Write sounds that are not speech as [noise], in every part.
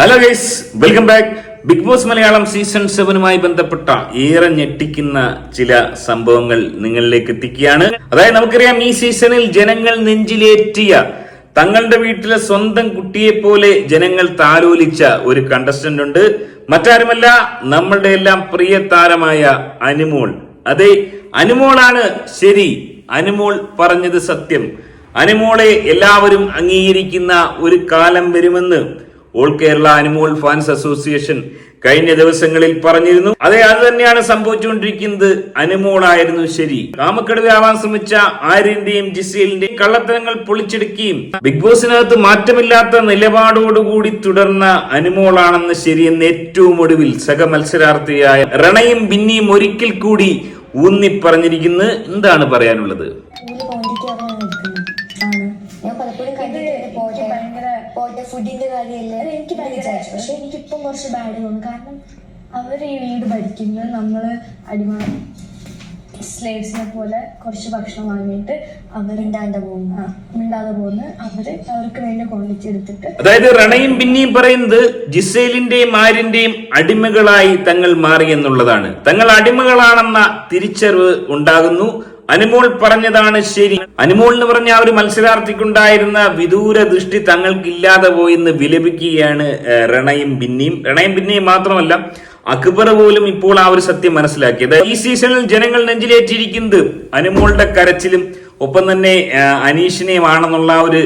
Hello guys welcome back Bigg Boss Malayalam season സെവനുമായി ബന്ധപ്പെട്ട ഏറെ ഞെട്ടിക്കുന്ന ചില സംഭവങ്ങൾ നിങ്ങളിലേക്ക് എത്തിക്കുകയാണ്. അതായത് നമുക്കറിയാം ഈ സീസണിൽ ജനങ്ങൾ നെഞ്ചിലേറ്റിയ തങ്ങളുടെ വീട്ടിലെ സ്വന്തം കുട്ടിയെ പോലെ ജനങ്ങൾ താലോലിച്ച ഒരു കണ്ടസ്റ്റന്റ് ഉണ്ട്. മറ്റാരുമല്ല നമ്മളുടെ എല്ലാം പ്രിയ താരമായ അനുമോൾ. അതെ അനുമോളാണ് ശരി അനുമോൾ പറഞ്ഞത് സത്യം. അനുമോളെ എല്ലാവരും അംഗീകരിക്കുന്ന ഒരു കാലം വരുമെന്ന് all Kerala Animol fans association കഴിഞ്ഞ ദിവസങ്ങളിൽ പറഞ്ഞിരുന്നു. അതെ അത് തന്നെയാണ് സംഭവിച്ചുകൊണ്ടിരിക്കുന്നത്. അനുമോളായിരുന്നു ശരി. കാമക്കടുവയാവാൻ ശ്രമിച്ച ആര്യന്റെയും ജിസേലിന്റെയും കള്ളത്തരങ്ങൾ പൊളിച്ചെടുക്കുകയും ബിഗ് ബോസിനകത്ത് മാറ്റമില്ലാത്ത നിലപാടോടുകൂടി തുടർന്ന അനുമോളാണെന്ന് ശരിയെന്ന് ഏറ്റവും ഒടുവിൽ സഹ മത്സരാർത്ഥിയായ റണയും ബിന്നിയും ഒരിക്കൽ കൂടി ഊന്നി പറഞ്ഞിരിക്കുന്നത് എന്താണ് പറയാനുള്ളത്? പോട്ടെ ഫുഡിന്റെ കാര്യമില്ല? എനിക്ക് വിചാരിച്ചു. പക്ഷെ എനിക്കിപ്പം കുറച്ച് ബാഡ് തോന്നുന്നു കാരണം അവർ ഈ വീട് ഭരിക്കുന്നത് നമ്മൾ അടിമ സ്ലേവ്സിനെ പോലെ കുറച്ച് ഭക്ഷണം വാങ്ങിയിട്ട് അവർ പോകുന്ന പോകുന്നു പോകുന്ന അവർ അവർക്ക് വേണ്ടി ക്വാളിറ്റി എടുത്തിട്ട് അതായത് റണയും പിന്നെയും പറയുന്നത് ജിസേലിന്റെയും ആര്യന്റെയും അടിമകളായി തങ്ങൾ മാറി എന്നുള്ളതാണ്. തങ്ങൾ അടിമകളാണെന്ന തിരിച്ചറിവ് ഉണ്ടാകുന്നു. അനുമോൾ പറഞ്ഞതാണ് ശരി. അനുമോൾ എന്ന് പറഞ്ഞ ആ ഒരു മത്സരാർത്ഥിക്കുണ്ടായിരുന്ന വിദൂര ദൃഷ്ടി തങ്ങൾക്കില്ലാതെ പോയെന്ന് വിലപിക്കുകയാണ് റണയും ബിന്നിയും. റണയും ബിന്നിയും മാത്രമല്ല അക്ബർ പോലും ഇപ്പോൾ ആ ഒരു സത്യം മനസ്സിലാക്കിയത്. ഈ സീസണിൽ ജനങ്ങൾ നെഞ്ചിലേറ്റിരിക്കുന്നത് അനുമോളുടെ കരച്ചിലും ഒപ്പം തന്നെ അനീഷിനെയുമാണെന്നുള്ള ഒരു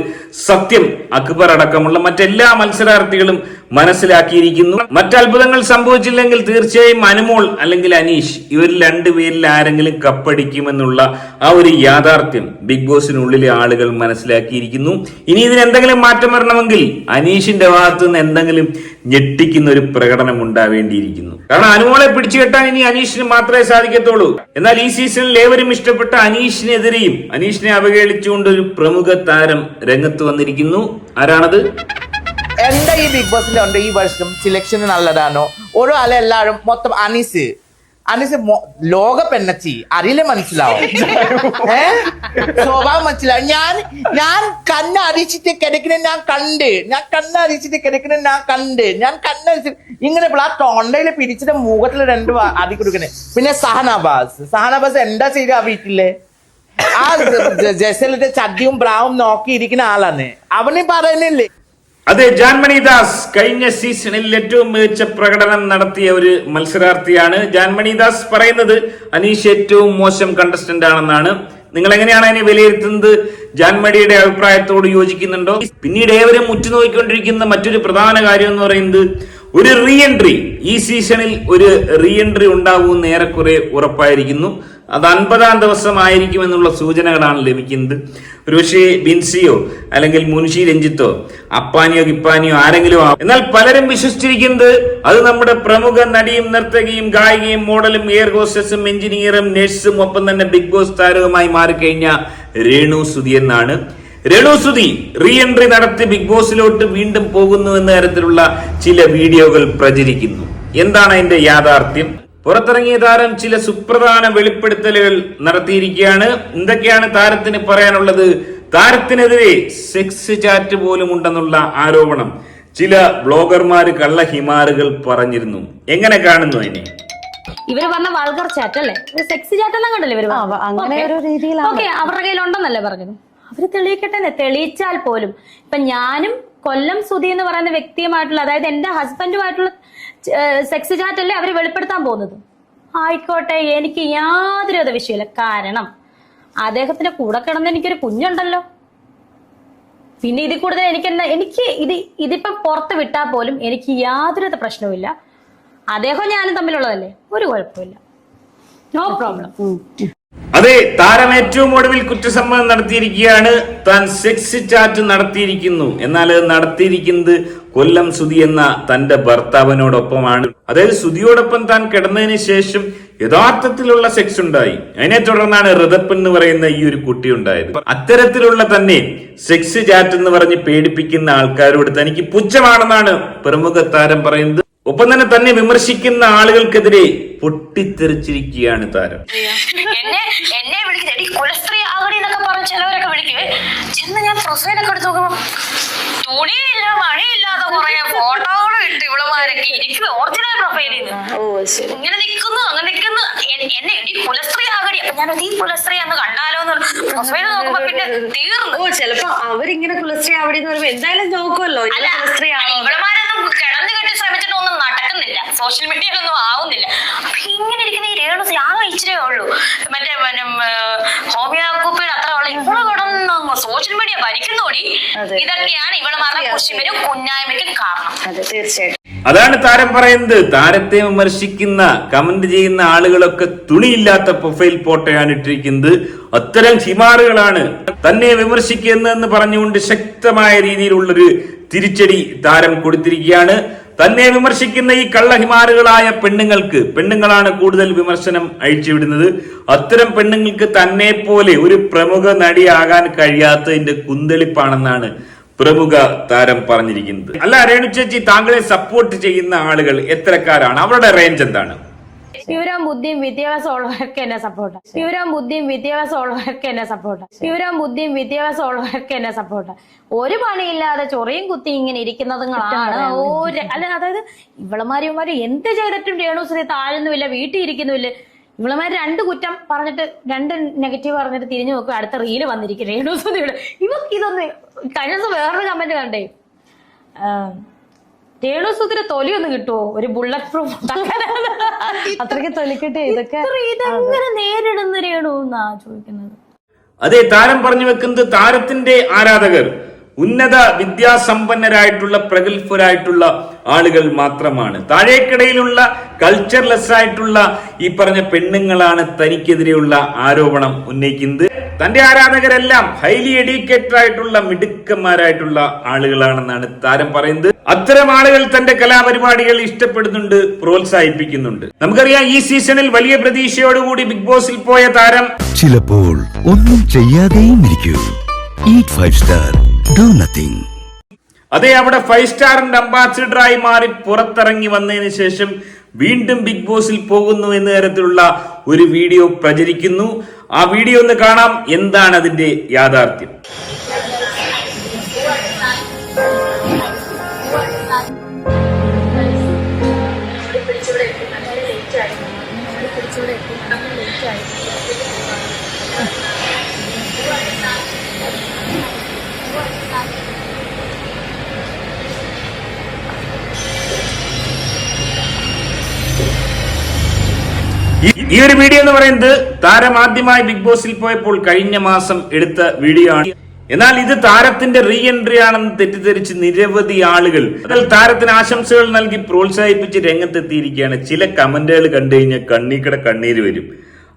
സത്യം അക്ബർ അടക്കമുള്ള മറ്റെല്ലാ മത്സരാർത്ഥികളും മനസ്സിലാക്കിയിരിക്കുന്നു. മറ്റത്ഭുതങ്ങൾ സംഭവിച്ചില്ലെങ്കിൽ തീർച്ചയായും അനുമോൾ അല്ലെങ്കിൽ അനീഷ് ഇവരിൽ രണ്ടുപേരിൽ ആരെങ്കിലും കപ്പടിക്കുമെന്നുള്ള ആ ഒരു യാഥാർത്ഥ്യം ബിഗ് ബോസിനുള്ളിലെ ആളുകൾ മനസ്സിലാക്കിയിരിക്കുന്നു. ഇനി ഇതിന് എന്തെങ്കിലും മാറ്റം വരണമെങ്കിൽ അനീഷിന്റെ ഭാഗത്തു നിന്ന് എന്തെങ്കിലും ഞെട്ടിക്കുന്ന ഒരു പ്രകടനം ഉണ്ടാവേണ്ടിയിരിക്കുന്നു. കാരണം അനുമോളെ പിടിച്ചു കെട്ടാൻ ഇനി അനീഷിന് മാത്രമേ സാധിക്കത്തുള്ളൂ. എന്നാൽ ഈ സീസണിൽ ഏവരും ഇഷ്ടപ്പെട്ട അനീഷിനെതിരെയും അനീഷിനെ അവഹേളിച്ചുകൊണ്ട് ഒരു പ്രമുഖ താരം രംഗത്ത് വന്നിരിക്കുന്നു. ആരാണത്? എന്റെ ഈ ബിഗ് ബോസിന്റെ ഉണ്ട് ഈ വർഷം സിലക്ഷൻ നല്ലതാണോ? ഓരോ ആളെ എല്ലാവരും മൊത്തം അനീസ്. അനീസ് ലോക പെണ്ണച്ചി. അറിയില്ല മനസ്സിലാവും? [laughs] ഏ? സ്വഭാവം മനസ്സിലാവും? ഞാൻ ഞാൻ കണ്ണ് അരിച്ചിട്ട് കിടക്കുന്ന ഞാൻ കണ്ട്. ഞാൻ കണ്ണ് അരിച്ചിട്ട് കിടക്കുന്ന ഞാൻ കണ്ട്. ഞാൻ കണ്ണരിച്ച് ഇങ്ങനെ ആ തൊണ്ടയിൽ പിടിച്ചിട്ട് മുഖത്തിൽ രണ്ട് അടി കൊടുക്കണേ. പിന്നെ സഹനാബാസ് സഹനാബാസ് എന്താ ചെയ്ത ആ വീട്ടിലെ ആ ജസലിന്റെ ചട്ടിയും ബ്രാവും നോക്കിയിരിക്കുന്ന ആളാണ്. അവന് പറയുന്നില്ലേ? അതെ ജാൻമണി ദാസ് കഴിഞ്ഞ സീസണിൽ ഏറ്റവും മികച്ച പ്രകടനം നടത്തിയ ഒരു മത്സരാർത്ഥിയാണ് ജാൻമണി ദാസ്. പറയുന്നത് അനീഷ് ഏറ്റവും മോശം കണ്ടസ്റ്റന്റ് ആണെന്നാണ്. നിങ്ങൾ എങ്ങനെയാണ് അതിനെ വിലയിരുത്തുന്നത്? ജാൻമണിയുടെ അഭിപ്രായത്തോട് യോജിക്കുന്നുണ്ടോ? പിന്നീട് ഏവരും ഉറ്റുനോക്കിക്കൊണ്ടിരിക്കുന്ന മറ്റൊരു പ്രധാന കാര്യം എന്ന് പറയുന്നത് ഒരു റീ എൻട്രി ഈ സീസണിൽ ഒരു റീ എൻട്രി ഉണ്ടാവുമെന്ന് ഏറെക്കുറെ ഉറപ്പായിരിക്കുന്നു. അത് അൻപതാം ദിവസമായിരിക്കുമെന്നുള്ള സൂചനകളാണ് ലഭിക്കുന്നത്. ഒരുപക്ഷെ ബിൻസിയോ അല്ലെങ്കിൽ മുൻഷി രഞ്ജിത്തോ അപ്പാനിയോ കിപ്പാനിയോ ആരെങ്കിലും ആവും എന്നാൽ പലരും വിശ്വസിച്ചിരിക്കുന്നത് അത് നമ്മുടെ പ്രമുഖ നടിയും നർത്തകിയും ഗായികയും മോഡലും എയർ ഹോസ്റ്റസും എഞ്ചിനീയറും നഴ്സും ഒപ്പം തന്നെ ബിഗ് ബോസ് താരവുമായി മാറിക്കഴിഞ്ഞ രേണു സുധി എന്നാണ്. രേണു സുധി റീ എൻട്രി നടത്തി ബിഗ് ബോസിലോട്ട് വീണ്ടും പോകുന്നു എന്ന തരത്തിലുള്ള ചില വീഡിയോകൾ പ്രചരിക്കുന്നു. എന്താണ് അതിന്റെ യാഥാർത്ഥ്യം? പുറത്തിറങ്ങിയ താരം ചില സുപ്രധാന വെളിപ്പെടുത്തലുകൾ നടത്തിയിരിക്കുകയാണ്. എന്തൊക്കെയാണ് താരത്തിന് പറയാനുള്ളത്? താരത്തിനെതിരെ സെക്സ് ചാറ്റ് പോലും ഉണ്ടെന്നുള്ള ആരോപണം ചില ബ്ലോഗർമാര് കള്ള ഹിമാറുകൾ പറഞ്ഞിരുന്നു. എങ്ങനെ കാണുന്നു അതിനെ? ഇവർ പറഞ്ഞ വൾഗർ ചാറ്റ് അല്ലേ? സെക്സ് ചാറ്റ് എല്ലാം കണ്ടല്ലേ ഇവർ ആ, അങ്ങനെ ഒരു രീതിയിലാണ്. അവരുടെ അവരുടെ കയ്യിലുണ്ടെന്നല്ലേ പറഞ്ഞത്? അവർ തെളിയിക്കട്ടെ തെളിയിച്ചാൽ പോലും. ഇപ്പൊ ഞാനും കൊല്ലം സുധി എന്ന് പറയുന്ന വ്യക്തിയുമായിട്ടുള്ള അതായത് എന്റെ ഹസ്ബൻഡുമായിട്ടുള്ള സെക്സ് ചാറ്റ് അല്ലേ അവർ വെളിപ്പെടുത്താൻ പോകുന്നത്? ആയിക്കോട്ടെ എനിക്ക് യാതൊരു വിധ വിഷയമില്ല. കാരണം അദ്ദേഹത്തിന്റെ കൂടെ കിടന്ന് എനിക്കൊരു കുഞ്ഞുണ്ടല്ലോ. പിന്നെ ഇതിൽ കൂടുതൽ എനിക്ക് എന്താ എനിക്ക് ഇത് ഇതിപ്പം പുറത്ത് വിട്ടാൽ പോലും എനിക്ക് യാതൊരു പ്രശ്നവുമില്ല. അദ്ദേഹം ഞാനും തമ്മിലുള്ളതല്ലേ? ഒരു കുഴപ്പമില്ല നോ പ്രോബ്ലം അതെ താരം ഏറ്റവും ഒടുവിൽ കുറ്റസമ്മതം നടത്തിയിരിക്കുകയാണ്. താൻ സെക്സ് ചാറ്റ് നടത്തിയിരിക്കുന്നു. എന്നാൽ അത് നടത്തിയിരിക്കുന്നത് കൊല്ലം സുതി എന്ന തന്റെ ഭർത്താവിനോടൊപ്പമാണ്. അതായത് സുതിയോടൊപ്പം താൻ കിടന്നതിന് ശേഷം യഥാർത്ഥത്തിലുള്ള സെക്സ് ഉണ്ടായി. അതിനെ തുടർന്നാണ് ഋതപ്പ് എന്ന് പറയുന്ന ഈ ഒരു കുട്ടി ഉണ്ടായത്. അത്തരത്തിലുള്ള തന്നെ സെക്സ് ചാറ്റ് എന്ന് പറഞ്ഞ് പേടിപ്പിക്കുന്ന ആൾക്കാരോട് തനിക്ക് പുച്ഛമാണെന്നാണ് പ്രമുഖ താരം പറയുന്നത്. ഒപ്പം തന്നെ തന്നെ വിമർശിക്കുന്ന ആളുകൾക്കെതിരെ പൊട്ടിത്തെറിച്ചിരിക്കുകയാണ് താരം. എന്നെ എന്നെ വിളിക്കുന്നത് കുലസ്ത്രീ ആകടി എന്നൊക്കെ പറഞ്ഞ് ചിലവരൊക്കെ വിളിക്കുവേ. ചെന്ന് ഞാൻ പ്രൊഫൈലൊക്കെ എടുത്ത് നോക്കുമ്പോ തുണിയില്ല മണിയില്ലാതെ കുറെ ഫോട്ടോകളും കാണുന്നവരൊക്കെ എനിക്ക് ഒറിജിനൽ പ്രൊഫൈലിൽ നിന്ന് ഓ ശരി. ഇങ്ങനെ നിൽക്കുന്നു അങ്ങനെ നിൽക്കുന്നു എന്നെ ഈ കുലസ്ത്രീ ആകടി. ഞാൻ ഈ കുലസ്ത്രീ എന്ന് കണ്ടാലോ എന്ന് പ്രൊഫൈൽ നോക്കുമ്പോ പിന്നെ തീർന്നു. ഓ ചിലപ്പോ അവരിങ്ങനെ കുലസ്ത്രീ ആവടി എന്ന് പറയുമ്പോ എന്തായാലും നോക്കുമല്ലോ ഇല്ല കുലശ്രീ കുലസ്ത്രീ ആണോ ഇവളമാരൊന്നും കിടന്നു കെട്ടി ശ്രമിച്ചിട്ടൊന്നും നടക്കുന്നില്ല സോഷ്യൽ മീഡിയയിലൊന്നും ആവുന്നില്ല. അപ്പൊ ഇങ്ങനെ ഇരിക്കുന്ന ഈ രേണുസ് ആകെ ഇച്ചിരേ ഉള്ളൂ. മറ്റേ ഹോമിയോപ്പയുടെ അത്ര ഉള്ള. ഇവൾ കിടന്ന് സോഷ്യൽ മീഡിയ ഭരിക്കുന്നോടി. ഇതൊക്കെയാണ് ഇവളമാരുടെ കുശിമരും കുഞ്ഞായ്മയ്ക്കും കാരണം. അതെ തീർച്ചയായിട്ടും. അതാണ് താരം പറയുന്നത്. താരത്തെ വിമർശിക്കുന്ന കമന്റ് ചെയ്യുന്ന ആളുകളൊക്കെ തുണിയില്ലാത്ത പ്രൊഫൈൽ ഫോട്ടോയാണ് ഇട്ടിരിക്കുന്നത്. അത്തരം ഹിമാറുകളാണ് തന്നെ വിമർശിക്കുന്നതെന്ന് പറഞ്ഞുകൊണ്ട് ശക്തമായ രീതിയിലുള്ളൊരു തിരിച്ചടി താരം കൊടുത്തിരിക്കുകയാണ്. തന്നെ വിമർശിക്കുന്ന ഈ കള്ളഹിമാരുകളായ പെണ്ണുങ്ങൾക്ക് പെണ്ണുങ്ങളാണ് കൂടുതൽ വിമർശനം അഴിച്ചുവിടുന്നത്. അത്തരം പെണ്ണുങ്ങൾക്ക് തന്നെ പോലെ ഒരു പ്രമുഖ നടിയാകാൻ കഴിയാത്തതിന്റെ കുന്തളിപ്പാണെന്നാണ് പ്രമുഖ താരം പറഞ്ഞിരിക്കുന്നത്. അല്ല രേണു ചേച്ചി താങ്കളെ സപ്പോർട്ട് ചെയ്യുന്ന ആളുകൾ എത്രക്കാരാണ് അവരുടെ റേഞ്ച് എന്താണ്? വിവരവും ബുദ്ധിയും വിദ്യാഭ്യാസം ഉള്ളവർക്ക് എന്നെ സപ്പോർട്ട് വിവരവും ബുദ്ധിയും വിദ്യാഭ്യാസം ഉള്ളവർക്ക് എന്നെ സപ്പോർട്ട് വിവരവും ബുദ്ധിയും വിദ്യാഭ്യാസം ഉള്ളവർക്ക് എന്നെ സപ്പോർട്ട് ഒരു പണിയില്ലാതെ ചൊറിയും കുത്തി ഇങ്ങനെ ഇരിക്കുന്നതുങ്ങളാണ്. ഒരു അല്ല അതായത് ഇവളമാരിമാര് എന്ത് ചെയ്തിട്ടും രേണുസുതി താഴുന്നുമില്ല വീട്ടിൽ ഇരിക്കുന്നുമില്ല ഇവളമാര് രണ്ട് കുറ്റം പറഞ്ഞിട്ട് രണ്ട് നെഗറ്റീവ് പറഞ്ഞിട്ട് തിരിഞ്ഞു നോക്കും. അടുത്ത റീൽ വന്നിരിക്കും രേണുസുതിയുടെ ഇവക്ക് ഇതൊന്ന് കഴിഞ്ഞ ദിവസം വേറൊരു കമന്റ് കണ്ടേ. ആഹ് രേണുസുതിന്റെ തൊലി ഒന്ന് കിട്ടുമോ ഒരു ബുള്ളറ്റ് പ്രൂഫ് അത്രയ്ക്ക് തൊലിക്കട്ടെ ഇതൊക്കെ ഇതെങ്ങനെ നേരിടുന്ന രേണു എന്നാ ചോദിക്കുന്നത്? അതെ താരം പറഞ്ഞു വെക്കുന്നത് താരത്തിന്റെ ആരാധകർ. ഉന്നത വിദ്യാസമ്പന്നരായിട്ടുള്ള പ്രഗത്ഭരായിട്ടുള്ള ആളുകൾ മാത്രമാണ്. താഴേക്കിടയിലുള്ള കൾച്ചർലെസ് ആയിട്ടുള്ള ഈ പറഞ്ഞ പെണ്ണുങ്ങളാണ് തനിക്കെതിരെയുള്ള ആരോപണം ഉന്നയിക്കുന്നത്. തന്റെ ആരാധകരെല്ലാം ഹൈലി എഡ്യൂക്കേറ്റഡ് ആയിട്ടുള്ള മിടുക്കന്മാരായിട്ടുള്ള ആളുകളാണെന്നാണ് താരം പറയുന്നത്. അത്തരം ആളുകൾ തന്റെ കലാപരിപാടികൾ ഇഷ്ടപ്പെടുന്നുണ്ട് പ്രോത്സാഹിപ്പിക്കുന്നുണ്ട്. നമുക്കറിയാം ഈ സീസണിൽ വലിയ പ്രതീക്ഷയോടുകൂടി ബിഗ് ബോസിൽ പോയ താരം. ചിലപ്പോൾ ഒന്നും ചെയ്യാതെയും ഇരിക്കൂ. Eat five star do nothing അതെ അവിടെ ഫൈവ് സ്റ്റാറിന്റെ അംബാസിഡറായി മാറി പുറത്തിറങ്ങി വന്നതിന് ശേഷം വീണ്ടും ബിഗ് ബോസിൽ പോകുന്നു എന്ന തരത്തിലുള്ള ഒരു വീഡിയോ പ്രചരിക്കുന്നു. ആ വീഡിയോ ഒന്ന് കാണാം. എന്താണ് അതിന്റെ യാഥാർത്ഥ്യം? ഈ- ഒരു വീഡിയോ എന്ന് പറയുന്നത് താരം ആദ്യമായി ബിഗ് ബോസിൽ പോയപ്പോൾ കഴിഞ്ഞ മാസം എടുത്ത വീഡിയോ ആണ്. എന്നാൽ ഇത് താരത്തിന്റെ റീ എൻട്രി ആണെന്ന് തെറ്റിദ്ധരിച്ച് നിരവധി ആളുകൾ അതിൽ താരത്തിന് ആശംസകൾ നൽകി പ്രോത്സാഹിപ്പിച്ച് രംഗത്തെത്തിയിരിക്കുകയാണ്. ചില കമന്റുകൾ കണ്ടു കഴിഞ്ഞാൽ കണ്ണീക്കട കണ്ണീര് വരും.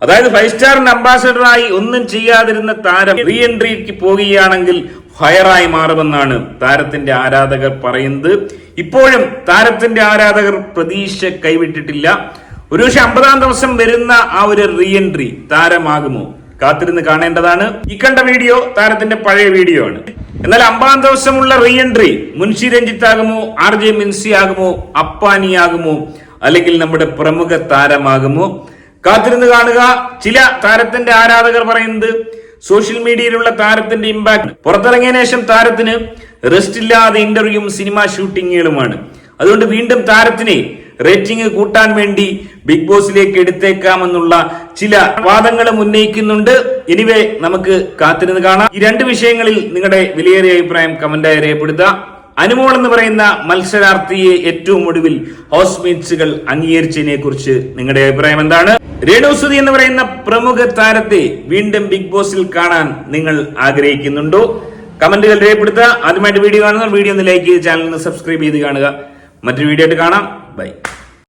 അതായത് ഫൈവ് സ്റ്റാറിന്റെ അംബാസഡറായി ഒന്നും ചെയ്യാതിരുന്ന താരം റീ എൻട്രിക്ക് പോകുകയാണെങ്കിൽ ഫയറായി മാറുമെന്നാണ് താരത്തിന്റെ ആരാധകർ പറയുന്നത്. ഇപ്പോഴും താരത്തിന്റെ ആരാധകർ പ്രതീക്ഷ കൈവിട്ടിട്ടില്ല. ഒരുപക്ഷെ അമ്പതാം ദിവസം വരുന്ന ആ ഒരു റീഎൻട്രി താരമാകുമോ? കാത്തിരുന്ന് കാണേണ്ടതാണ്. ഈ കണ്ട വീഡിയോ താരത്തിന്റെ പഴയ വീഡിയോ ആണ്. എന്നാൽ അമ്പതാം ദിവസമുള്ള റീ എൻട്രി മുൻഷി രഞ്ജിത്ത് ആകുമോ ആർ ജെ മിൻസി ആകുമോ അപ്പാനി ആകുമോ അല്ലെങ്കിൽ നമ്മുടെ പ്രമുഖ താരമാകുമോ? കാത്തിരുന്ന് കാണുക. ചില താരത്തിന്റെ ആരാധകർ പറയുന്നത് സോഷ്യൽ മീഡിയയിലുള്ള താരത്തിന്റെ ഇമ്പാക്ട് പുറത്തിറങ്ങിയ ശേഷം താരത്തിന് റെസ്റ്റ് ഇല്ലാതെ ഇന്റർവ്യൂവും സിനിമ ഷൂട്ടിങ്ങുകളുമാണ് അതുകൊണ്ട് വീണ്ടും താരത്തിനെ റേറ്റിംഗ് കൂട്ടാൻ വേണ്ടി ബിഗ് ബോസിലേക്ക് എടുത്തേക്കാമെന്നുള്ള ചില വാദങ്ങളും ഉന്നയിക്കുന്നുണ്ട്. എനിവേ നമുക്ക് കാത്തിരുന്ന് കാണാം. ഈ രണ്ട് വിഷയങ്ങളിൽ നിങ്ങളുടെ വിലയേറിയ അഭിപ്രായം കമന്റായി രേഖപ്പെടുത്തുക. അനുമോൾ എന്ന് പറയുന്ന മത്സരാർത്ഥിയെ ഏറ്റവും ഒടുവിൽ ഹൗസ് മേറ്റ്സുകൾ അംഗീകരിച്ചതിനെ കുറിച്ച് നിങ്ങളുടെ അഭിപ്രായം എന്താണ്? രേണുസുതി എന്ന് പറയുന്ന പ്രമുഖ താരത്തെ വീണ്ടും ബിഗ് ബോസിൽ കാണാൻ നിങ്ങൾ ആഗ്രഹിക്കുന്നുണ്ടോ? കമന്റുകൾ രേഖപ്പെടുത്തുക. ആദ്യമായിട്ട് വീഡിയോ കാണുന്ന വീഡിയോ ഒന്ന് ലൈക്ക് ചെയ്ത് ചാനൽ ഒന്ന് സബ്സ്ക്രൈബ് ചെയ്ത് കാണുക. മറ്റൊരു വീഡിയോ ആയിട്ട് കാണാം. ബൈ